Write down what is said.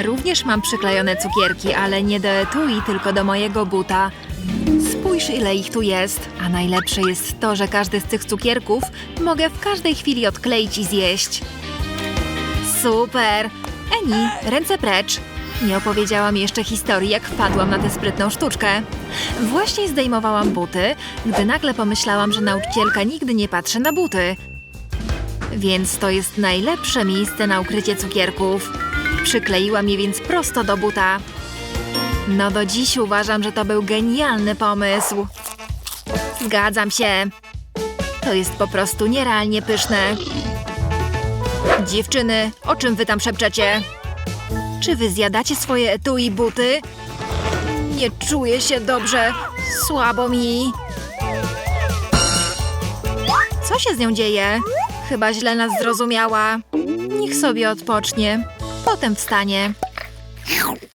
Również mam przyklejone cukierki, ale nie do etui, tylko do mojego buta. Spójrz, ile ich tu jest. A najlepsze jest to, że każdy z tych cukierków mogę w każdej chwili odkleić i zjeść. Super! Eni, ręce precz! Nie opowiedziałam jeszcze historii, jak wpadłam na tę sprytną sztuczkę. Właśnie zdejmowałam buty, gdy nagle pomyślałam, że nauczycielka nigdy nie patrzy na buty. Więc to jest najlepsze miejsce na ukrycie cukierków. Przykleiłam je więc prosto do buta. No do dziś uważam, że to był genialny pomysł. Zgadzam się. To jest po prostu nierealnie pyszne. Dziewczyny, o czym wy tam szepczecie? Czy wy zjadacie swoje etui buty? Nie czuję się dobrze. Słabo mi. Co się z nią dzieje? Chyba źle nas zrozumiała. Niech sobie odpocznie. Potem wstanie.